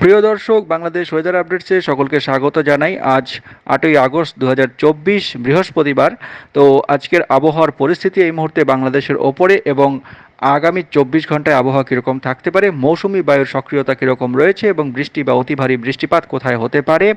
প্রিয় দর্শক, বাংলাদেশ ওয়েদার আপডেটসে সকলকে স্বাগত জানাই। আজ আটই আগস্ট দু হাজার চব্বিশ বৃহস্পতিবার। তো আজকের আবহাওয়ার পরিস্থিতি এই মুহূর্তে বাংলাদেশের ওপরে এবং আগামী চব্বিশ ঘন্টায় আবহাওয়া কীরকম থাকতে পারে? মৌসুমি বায়ুর সক্রিয়তা কীরকম রয়েছে এবং বৃষ্টি বা অতি ভারী বৃষ্টিপাত কোথায় হতে পারে?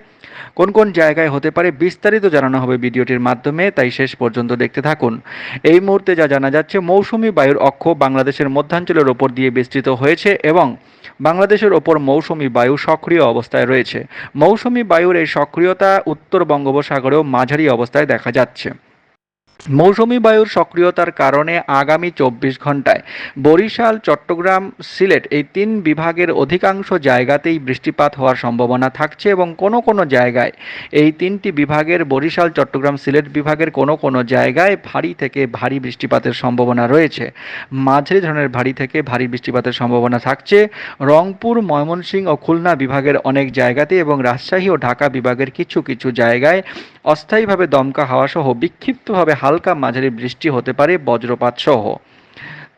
কোন কোন জায়গায় হতে পারে? বিস্তারিত জানানো হবে ভিডিওটির মাধ্যমে, তাই শেষ পর্যন্ত দেখতে থাকুন। এই মুহূর্তে যা জানা যাচ্ছে, মৌসুমি বায়ুর অক্ষ বাংলাদেশের মধ্যাঞ্চলের ওপর দিয়ে বিস্তৃত হয়েছে এবং বাংলাদেশের ওপর মৌসুমি বায়ু সক্রিয় অবস্থায় রয়েছে। মৌসুমি বায়ুর এই সক্রিয়তা উত্তর বঙ্গোপসাগরেও মাঝারি অবস্থায় দেখা যাচ্ছে। মৌসুমি বায়ুর সক্রিয়তার কারণে আগামী চব্বিশ ঘন্টায় বরিশাল, চট্টগ্রাম, সিলেট এই তিন বিভাগের অধিকাংশ জায়গাতেই বৃষ্টিপাত হওয়ার সম্ভাবনা থাকছে এবং কোনো কোনো জায়গায় এই তিনটি বিভাগের বরিশাল, চট্টগ্রাম, সিলেট বিভাগের কোনো কোনো জায়গায় ভারী থেকে ভারী বৃষ্টিপাতের সম্ভাবনা রয়েছে। মাঝারি ধরনের ভারী থেকে ভারী বৃষ্টিপাতের সম্ভাবনা থাকছে। রংপুর, ময়মনসিংহ ও খুলনা বিভাগের অনেক জায়গাতে এবং রাজশাহী ও ঢাকা বিভাগের কিছু কিছু জায়গায় অস্থায়ীভাবে দমকা হাওয়া সহ বিক্ষিপ্তভাবে হালকা মাঝারি বৃষ্টি হতে পারে বজ্রপাত সহ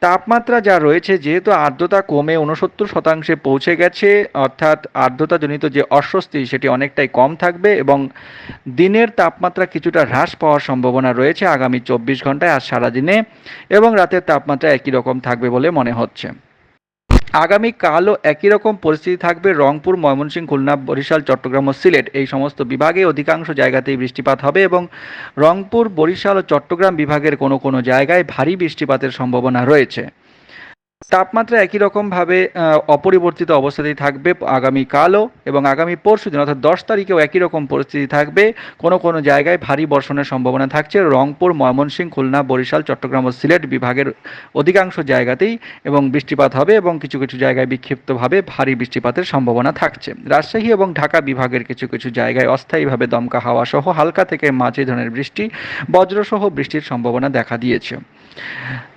তাপমাত্রা যা রয়েছে, যেহেতু আর্দ্রতা কমে উনসত্তর শতাংশে পৌঁছে গেছে, অর্থাৎ আর্দ্রতাজনিত যে অস্বস্তি, সেটি অনেকটাই কম থাকবে এবং দিনের তাপমাত্রা কিছুটা হ্রাস পাওয়ার সম্ভাবনা রয়েছে আগামী চব্বিশ ঘন্টায় আজ সারাদিনে এবং রাতের তাপমাত্রা একই রকম থাকবে বলে মনে হচ্ছে। আগামী কালও একই রকম পরিস্থিতি থাকবে রংপুর, ময়মনসিংহ, খুলনা, বরিশাল, চট্টগ্রাম ও সিলেট। এই সমস্ত বিভাগে অধিকাংশ জায়গাতেই বৃষ্টিপাত হবে এবং রংপুর, বরিশাল ও চট্টগ্রাম বিভাগের কোনো কোনো জায়গায় ভারী বৃষ্টিপাতের সম্ভাবনা রয়েছে। তাপমাত্রা একই রকমভাবে অপরিবর্তিত অবস্থাতেই থাকবে আগামী কালও এবং আগামী পরশু দিন, অর্থাৎ দশ তারিখেও একই রকম পরিস্থিতি থাকবে। কোনো কোনো জায়গায় ভারী বর্ষণের সম্ভাবনা থাকছে। রংপুর, ময়মনসিংহ, খুলনা, বরিশাল, চট্টগ্রাম ও সিলেট বিভাগের অধিকাংশ জায়গাতেই এবং বৃষ্টিপাত হবে এবং কিছু কিছু জায়গায় বিক্ষিপ্তভাবে ভারী বৃষ্টিপাতের সম্ভাবনা থাকছে। রাজশাহী এবং ঢাকা বিভাগের কিছু কিছু জায়গায় অস্থায়ীভাবে দমকা হাওয়া সহ হালকা থেকে মাঝে ধরনের বৃষ্টি, বজ্রসহ বৃষ্টির সম্ভাবনা দেখা দিয়েছে।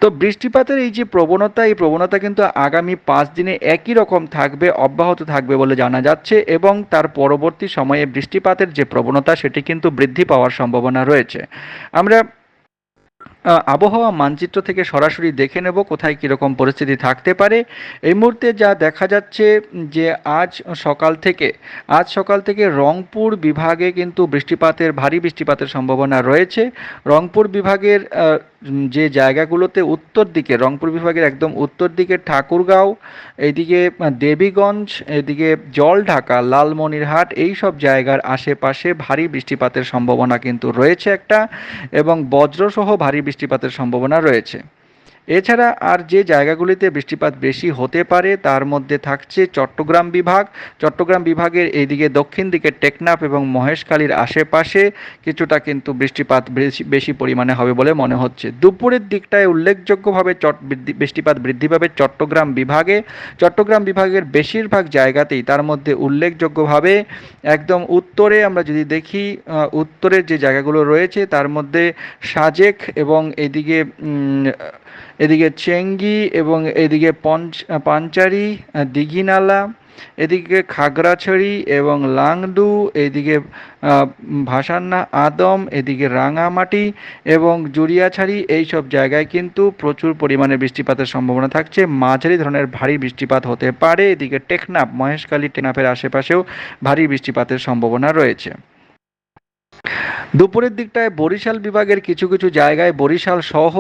তো বৃষ্টিপাতের এই যে প্রবণতা, এই প্রবণতা কিন্তু আগামী পাঁচ দিনে একই রকম থাকবে, অব্যাহত থাকবে বলে জানা যাচ্ছে এবং তার পরবর্তী সময়ে বৃষ্টিপাতের যে প্রবণতা সেটি কিন্তু বৃদ্ধি পাওয়ার সম্ভাবনা রয়েছে। আমরা আবহাওয়া মানচিত্র থেকে সরাসরি দেখে নেব কোথায় কীরকম পরিস্থিতি থাকতে পারে। এই মুহূর্তে যা দেখা যাচ্ছে যে আজ সকাল থেকে, আজ সকাল থেকে রংপুর বিভাগে কিন্তু বৃষ্টিপাতের, ভারী বৃষ্টিপাতের সম্ভাবনা রয়েছে। রংপুর বিভাগের যে জায়গাগুলোতে উত্তর দিকে, রংপুর বিভাগের একদম উত্তর দিকে ঠাকুরগাঁও, এইদিকে দেবীগঞ্জ এদিকে জল ঢাকা লালমনিরহাট, এই সব জায়গার আশেপাশে ভারী বৃষ্টিপাতের সম্ভাবনা কিন্তু রয়েছে একটা। এবং বজ্রসহ ভারী বৃষ্টিপাতের সম্ভাবনা রয়েছে। এছাড়া আর যে জায়গাগুলিতে বৃষ্টিপাত বেশি হতে পারে, তার মধ্যে থাকছে চট্টগ্রাম বিভাগ। চট্টগ্রাম বিভাগের এইদিকে দক্ষিণ দিকে টেকনাফ এবং মহেশখালীর আশেপাশে কিছুটা কিন্তু বৃষ্টিপাত বেশি পরিমাণে হবে বলে মনে হচ্ছে। দুপুরের দিকটায় উল্লেখযোগ্যভাবে চট বৃষ্টিপাত বৃদ্ধি পাবে চট্টগ্রাম বিভাগে। চট্টগ্রাম বিভাগের বেশিরভাগ জায়গাতেই তার মধ্যে উল্লেখযোগ্যভাবে একদম উত্তরে আমরা যদি দেখি উত্তরের যে জায়গাগুলো রয়েছে, তার মধ্যে সাজেক এবং এদিকে এদিকে চেঙ্গি এবং এদিকে পঞ্চ, পাঞ্চারি, দিঘিনালা, এদিকে খাগড়াছড়ি এবং লাংডু এদিকে ভাসান্না আদম, এদিকে রাঙামাটি এবং জুরিয়াছড়ি এই সব জায়গায় কিন্তু প্রচুর পরিমাণে বৃষ্টিপাতের সম্ভাবনা থাকছে। মাঝারি ধরনের ভারী বৃষ্টিপাত হতে পারে। এদিকে টেকনাফ, মহেশখালী, টেকনাফের আশেপাশেও ভারী বৃষ্টিপাতের সম্ভাবনা রয়েছে। দুপুরের দিকটায় বরিশাল বিভাগের কিছু কিছু জায়গায় বরিশাল সহ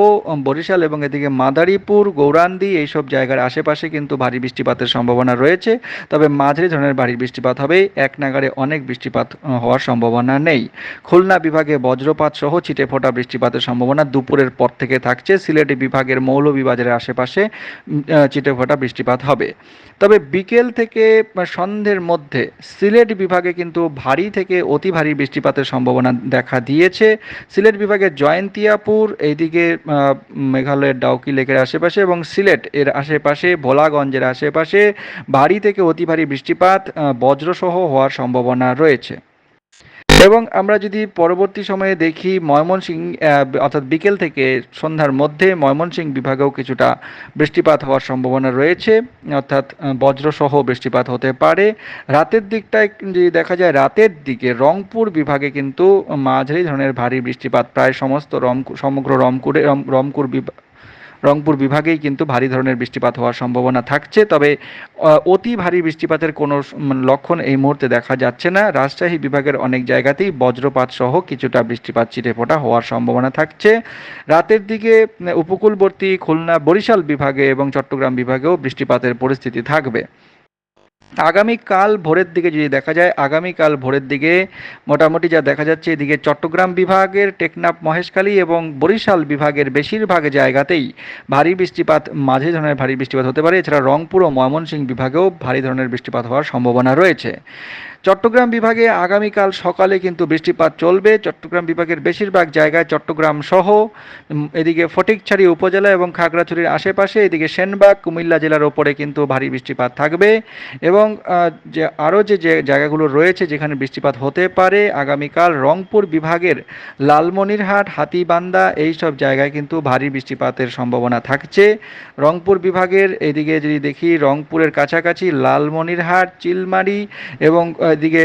বরিশাল এবং এদিকে মাদারীপুর, গৌরান্দি এইসব জায়গার আশেপাশে কিন্তু ভারী বৃষ্টিপাতের সম্ভাবনা রয়েছে। তবে মাঝারি ধরনের ভারী বৃষ্টিপাত হবে। এক নাগারে অনেক বৃষ্টিপাত হওয়ার সম্ভাবনা নেই। খুলনা বিভাগে বজ্রপাত সহ ছিটে ফোটা বৃষ্টিপাতের সম্ভাবনা দুপুরের পর থেকে থাকছে। সিলেটি বিভাগের মৌলভীবাজারের আশেপাশে চিটে ফোটা বৃষ্টিপাত হবে। তবে বিকেল থেকে সন্ধ্যের মধ্যে সিলেট বিভাগে কিন্তু ভারী থেকে অতি ভারী বৃষ্টিপাতের সম্ভাবনা দেখা দিয়েছে। সিলেট বিভাগের জয়ন্তিয়াপুর, এইদিকে মেঘালয়ের ডাউকি লেকের আশেপাশে এবং সিলেট এর আশেপাশে, ভোলাগঞ্জের আশেপাশে ভারী থেকে অতি ভারী বৃষ্টিপাত বজ্রসহ হওয়ার সম্ভাবনা রয়েছে। এবং আমরা যদি পরবর্তী সময়ে দেখি ময়মনসিং অর্থাৎ বিকেল থেকে সন্ধ্যার মধ্যে ময়মনসিং বিভাগেও কিছুটা বৃষ্টিপাত হওয়ার সম্ভাবনা রয়েছে, অর্থাৎ বজ্রসহ বৃষ্টিপাত হতে পারে। রাতের দিকটায় যদি দেখা যায়, রাতের দিকে রংপুর বিভাগে কিন্তু মাঝারি ধরনের ভারী বৃষ্টিপাত, প্রায় সমস্ত রং সমগ্র রংপুরে রংপুর বিভাগ রংপুর বিভাগেই কিন্তু ভারী ধরনের বৃষ্টিপাত হওয়ার সম্ভাবনা থাকছে। তবে অতি ভারী বৃষ্টিপাতের কোনো লক্ষণ এই মুহূর্তে দেখা যাচ্ছে না। রাজশাহী বিভাগের অনেক জায়গাতেই বজ্রপাত সহ কিছুটা বৃষ্টিপাত ছিটেফোঁটা হওয়ার সম্ভাবনা থাকছে। রাতের দিকে উপকূলবর্তী খুলনা, বরিশাল বিভাগে এবং চট্টগ্রাম বিভাগেও বৃষ্টিপাতের পরিস্থিতি থাকবে। আগামীকাল ভোরের দিকে যদি দেখা যায়, আগামীকাল ভোরের দিকে মোটামুটি যা দেখা যাচ্ছে, এদিকে চট্টগ্রাম বিভাগের টেকনাফ মহেশখালী এবং বরিশাল বিভাগের বেশিরভাগ জায়গাতেই ভারী বৃষ্টিপাত মাঝে ধরনের ভারী বৃষ্টিপাত হতে পারে। এছাড়া রংপুর ও ময়মনসিংহ বিভাগেও ভারী ধরনের বৃষ্টিপাত হওয়ার সম্ভাবনা রয়েছে। চট্টগ্রাম বিভাগে আগামীকাল সকালে কিন্তু বৃষ্টিপাত চলবে। চট্টগ্রাম বিভাগের বেশিরভাগ জায়গায় চট্টগ্রাম সহ এদিকে ফটিকছড়ি উপজেলা এবং খাগড়াছড়ির আশেপাশে, এদিকে সেনবাগ, কুমিল্লা জেলার ওপরে কিন্তু ভারী বৃষ্টিপাত থাকবে এবং যে আরও যে জায়গাগুলো রয়েছে যেখানে বৃষ্টিপাত হতে পারে, আগামীকাল রংপুর বিভাগের লালমনিরহাট হাতিবান্দা এই সব জায়গায় কিন্তু ভারী বৃষ্টিপাতের সম্ভাবনা থাকছে। রংপুর বিভাগের এদিকে যদি দেখি, রংপুরের কাছাকাছি লালমনিরহাট, চিলমারি এবং এদিকে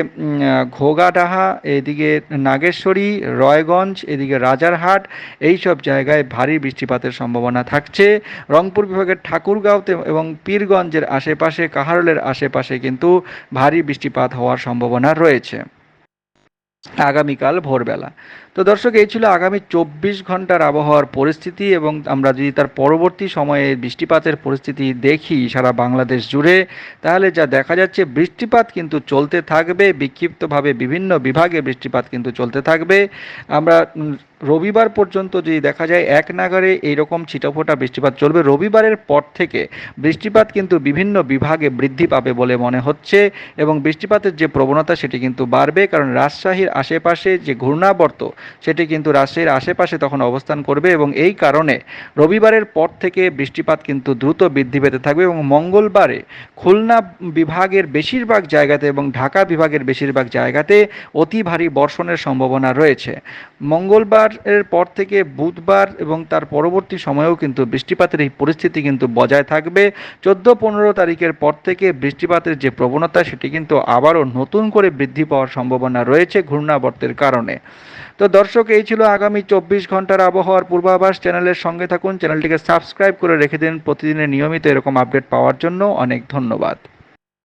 ঘোগাডাহা এদিকে নাগেশ্বরী, রয়গঞ্জ, এদিকে রাজারহাট এই সব জায়গায় ভারী বৃষ্টিপাতের সম্ভাবনা থাকছে। রংপুর বিভাগের ঠাকুরগাঁওতে এবং পীরগঞ্জের আশেপাশে, কাহারলের আশেপাশে কিন্তু ভারী বৃষ্টিপাত হওয়ার সম্ভাবনা রয়েছে। আগামীকাল ভোরবেলা। তো দর্শক, এই ছিল আগামী চব্বিশ ঘণ্টার আবহাওয়ার পরিস্থিতি এবং আমরা যদি তার পরবর্তী সময়ে বৃষ্টিপাতের পরিস্থিতি দেখি সারা বাংলাদেশ জুড়ে, তাহলে যা দেখা যাচ্ছে বৃষ্টিপাত কিন্তু চলতে থাকবে, বিক্ষিপ্তভাবে বিভিন্ন বিভাগে বৃষ্টিপাত কিন্তু চলতে থাকবে। আমরা রবিবার পর্যন্ত যদি দেখা যায়, এক নাগারে এইরকম ছিটাফোটা বৃষ্টিপাত চলবে। রবিবারের পর থেকে বৃষ্টিপাত কিন্তু বিভিন্ন বিভাগে বৃদ্ধি পাবে বলে মনে হচ্ছে এবং বৃষ্টিপাতের যে প্রবণতা সেটি কিন্তু বাড়বে, কারণ রাজশাহীর আশেপাশে যে ঘূর্ণাবর্ত সেটি কিন্তু রাজশাহীর আশেপাশে তখন অবস্থান করবে এবং এই কারণে রবিবারের পর থেকে বৃষ্টিপাত কিন্তু দ্রুত বৃদ্ধি পেতে থাকবে এবং মঙ্গলবারে খুলনা বিভাগের বেশিরভাগ জায়গাতে এবং ঢাকা বিভাগের বেশিরভাগ জায়গাতে অতি ভারী বর্ষণের সম্ভাবনা রয়েছে। মঙ্গলবার এর পর থেকে বুধবার এবং তার পরবর্তী সময়েও কিন্তু বৃষ্টিপাতের এই পরিস্থিতি কিন্তু বজায় থাকবে। চোদ্দ পনেরো তারিখের পর থেকে বৃষ্টিপাতের যে প্রবণতা, সেটি কিন্তু আবারও নতুন করে বৃদ্ধি পাওয়ার সম্ভাবনা রয়েছে ঘূর্ণাবর্তের কারণে। তো দর্শক, এই ছিল আগামী চব্বিশ ঘণ্টার আবহাওয়ার পূর্বাভাস। চ্যানেলের সঙ্গে থাকুন, চ্যানেলটিকে সাবস্ক্রাইব করে রেখে দিন। প্রতিদিনের নিয়মিত এরকম আপডেট পাওয়ার জন্য অনেক ধন্যবাদ।